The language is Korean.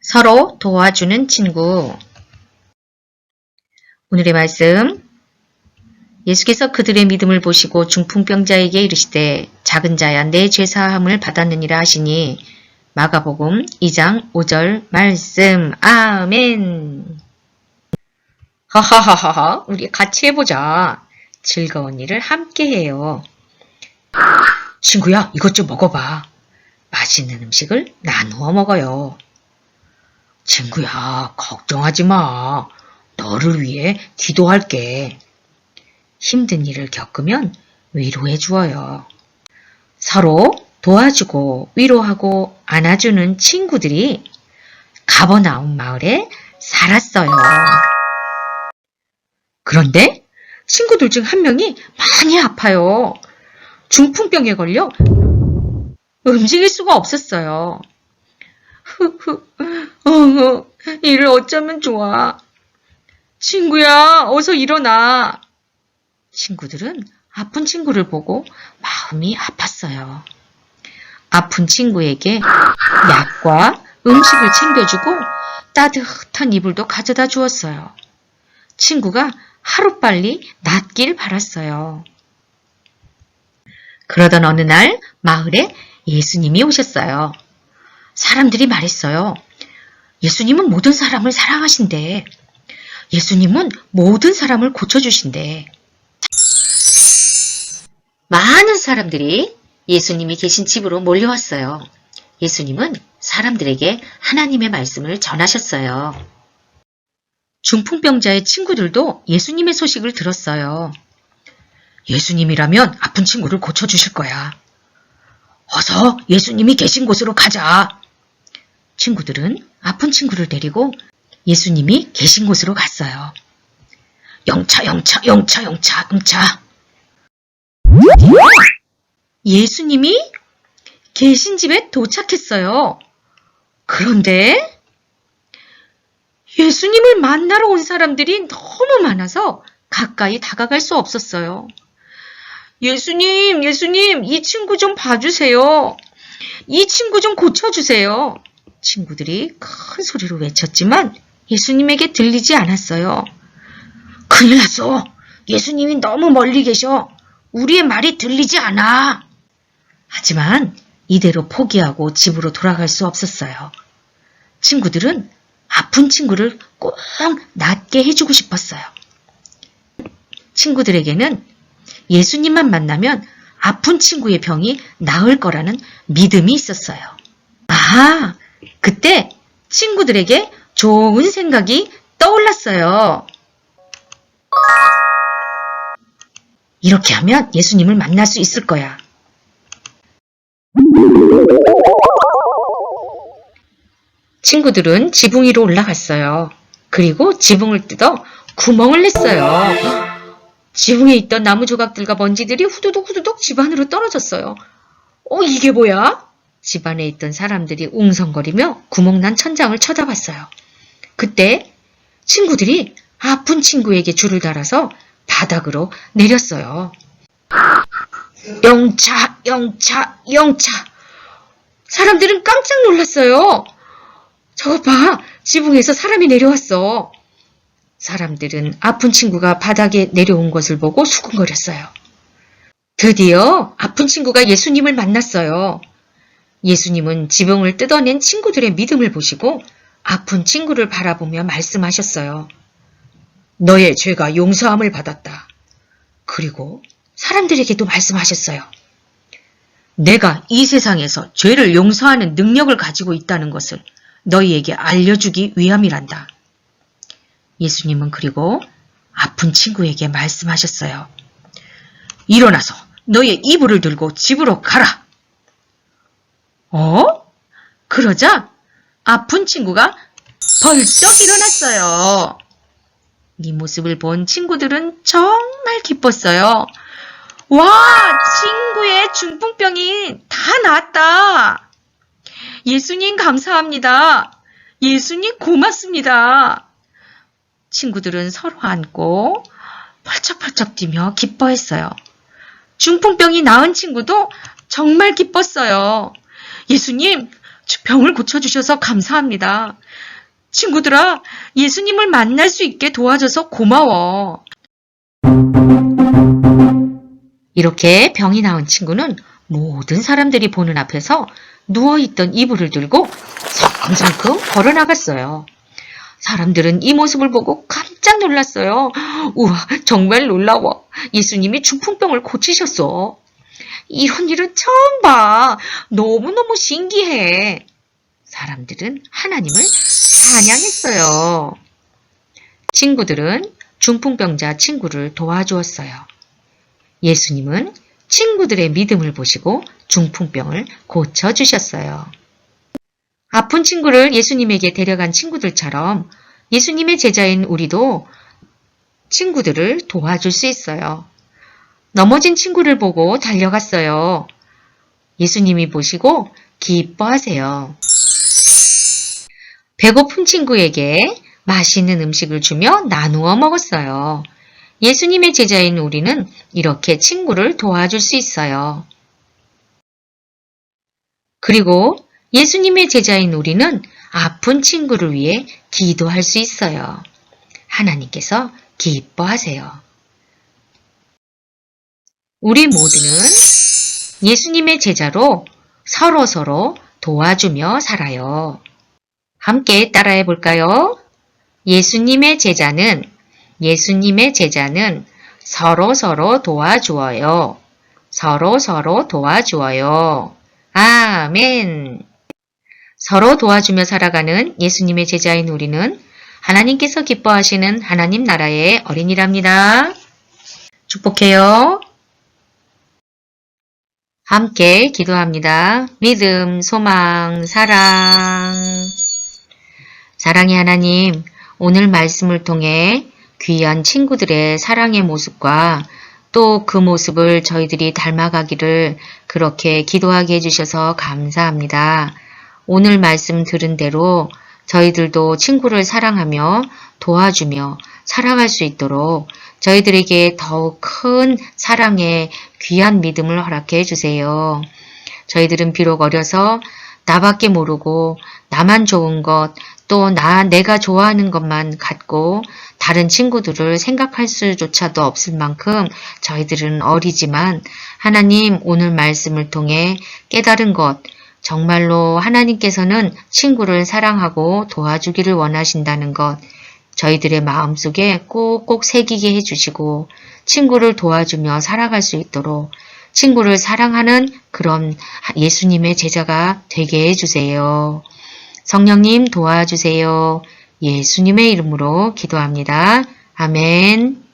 서로 도와주는 친구. 오늘의 말씀. 예수께서 그들의 믿음을 보시고 중풍병자에게 이르시되 작은 자야 내 죄사함을 받았느니라 하시니 마가복음 2장 5절 말씀. 아멘. 하하하하하. 우리 같이 해보자. 즐거운 일을 함께 해요. 친구야, 이것 좀 먹어봐. 맛있는 음식을 나누어 먹어요. 친구야, 걱정하지 마. 너를 위해 기도할게. 힘든 일을 겪으면 위로해 주어요. 서로 도와주고 위로하고 안아주는 친구들이 가버나움 마을에 살았어요. 그런데 친구들 중 한 명이 많이 아파요. 중풍병에 걸려 움직일 수가 없었어요. 흐흐, 어, 이를 어쩌면 좋아. 친구야, 어서 일어나. 친구들은 아픈 친구를 보고 마음이 아팠어요. 아픈 친구에게 약과 음식을 챙겨주고 따뜻한 이불도 가져다 주었어요. 친구가 하루빨리 낫길 바랐어요. 그러던 어느 날 마을에 예수님이 오셨어요. 사람들이 말했어요. 예수님은 모든 사람을 사랑하신대. 예수님은 모든 사람을 고쳐주신대. 많은 사람들이 예수님이 계신 집으로 몰려왔어요. 예수님은 사람들에게 하나님의 말씀을 전하셨어요. 중풍병자의 친구들도 예수님의 소식을 들었어요. 예수님이라면 아픈 친구를 고쳐주실 거야. 어서 예수님이 계신 곳으로 가자. 친구들은 아픈 친구를 데리고 예수님이 계신 곳으로 갔어요. 영차, 영차, 영차, 영차, 영차. 예수님이 계신 집에 도착했어요. 그런데 예수님을 만나러 온 사람들이 너무 많아서 가까이 다가갈 수 없었어요. 예수님, 예수님, 이 친구 좀 봐주세요. 이 친구 좀 고쳐주세요. 친구들이 큰 소리로 외쳤지만 예수님에게 들리지 않았어요. 큰일 났어. 예수님이 너무 멀리 계셔. 우리의 말이 들리지 않아. 하지만 이대로 포기하고 집으로 돌아갈 수 없었어요. 친구들은 아픈 친구를 꼭 낫게 해주고 싶었어요. 친구들에게는 예수님만 만나면 아픈 친구의 병이 나을 거라는 믿음이 있었어요. 아, 그때 친구들에게 좋은 생각이 떠올랐어요. 이렇게 하면 예수님을 만날 수 있을 거야. 친구들은 지붕 위로 올라갔어요. 그리고 지붕을 뜯어 구멍을 냈어요. 지붕에 있던 나무 조각들과 먼지들이 후두둑 후두둑 집 안으로 떨어졌어요. 어, 이게 뭐야? 집안에 있던 사람들이 웅성거리며 구멍난 천장을 쳐다봤어요. 그때 친구들이 아픈 친구에게 줄을 달아서 바닥으로 내렸어요. 영차, 영차, 영차. 사람들은 깜짝 놀랐어요. 저거 봐. 지붕에서 사람이 내려왔어. 사람들은 아픈 친구가 바닥에 내려온 것을 보고 수군거렸어요. 드디어 아픈 친구가 예수님을 만났어요. 예수님은 지붕을 뜯어낸 친구들의 믿음을 보시고 아픈 친구를 바라보며 말씀하셨어요. 너의 죄가 용서함을 받았다. 그리고 사람들에게도 말씀하셨어요. 내가 이 세상에서 죄를 용서하는 능력을 가지고 있다는 것을 너희에게 알려주기 위함이란다. 예수님은 그리고 아픈 친구에게 말씀하셨어요. 일어나서 너의 이불을 들고 집으로 가라. 어? 그러자 아픈 친구가 벌떡 일어났어요. 이 모습을 본 친구들은 정말 기뻤어요. 와, 친구의 중풍병이 다 나았다. 예수님 감사합니다. 예수님 고맙습니다. 친구들은 서로 안고 펄쩍펄쩍 뛰며 기뻐했어요. 중풍병이 나은 친구도 정말 기뻤어요. 예수님, 병을 고쳐주셔서 감사합니다. 친구들아, 예수님을 만날 수 있게 도와줘서 고마워. 이렇게 병이 나은 친구는 모든 사람들이 보는 앞에서 누워있던 이불을 들고 성큼성큼 걸어 나갔어요. 사람들은 이 모습을 보고 깜짝 놀랐어요. 우와, 정말 놀라워. 예수님이 중풍병을 고치셨어. 이런 일은 처음 봐. 너무너무 신기해. 사람들은 하나님을 찬양했어요. 친구들은 중풍병자 친구를 도와주었어요. 예수님은 친구들의 믿음을 보시고 중풍병을 고쳐주셨어요. 아픈 친구를 예수님에게 데려간 친구들처럼 예수님의 제자인 우리도 친구들을 도와줄 수 있어요. 넘어진 친구를 보고 달려갔어요. 예수님이 보시고 기뻐하세요. 배고픈 친구에게 맛있는 음식을 주며 나누어 먹었어요. 예수님의 제자인 우리는 이렇게 친구를 도와줄 수 있어요. 그리고 예수님의 제자인 우리는 아픈 친구를 위해 기도할 수 있어요. 하나님께서 기뻐하세요. 우리 모두는 예수님의 제자로 서로서로 도와주며 살아요. 함께 따라해 볼까요? 예수님의 제자는 예수님의 제자는 서로서로 도와주어요. 서로서로 도와주어요. 아멘. 서로 도와주며 살아가는 예수님의 제자인 우리는 하나님께서 기뻐하시는 하나님 나라의 어린이랍니다. 축복해요. 함께 기도합니다. 믿음, 소망, 사랑. 사랑의 하나님, 오늘 말씀을 통해 귀한 친구들의 사랑의 모습과 또 그 모습을 저희들이 닮아가기를 그렇게 기도하게 해주셔서 감사합니다. 오늘 말씀 들은 대로 저희들도 친구를 사랑하며 도와주며 사랑할 수 있도록 저희들에게 더욱 큰 사랑의 귀한 믿음을 허락해 주세요. 저희들은 비록 어려서 나밖에 모르고 나만 좋은 것, 또 나, 내가 좋아하는 것만 갖고 다른 친구들을 생각할 수조차도 없을 만큼 저희들은 어리지만 하나님 오늘 말씀을 통해 깨달은 것, 정말로 하나님께서는 친구를 사랑하고 도와주기를 원하신다는 것, 저희들의 마음속에 꼭꼭 새기게 해주시고 친구를 도와주며 살아갈 수 있도록 친구를 사랑하는 그런 예수님의 제자가 되게 해주세요. 성령님 도와주세요. 예수님의 이름으로 기도합니다. 아멘.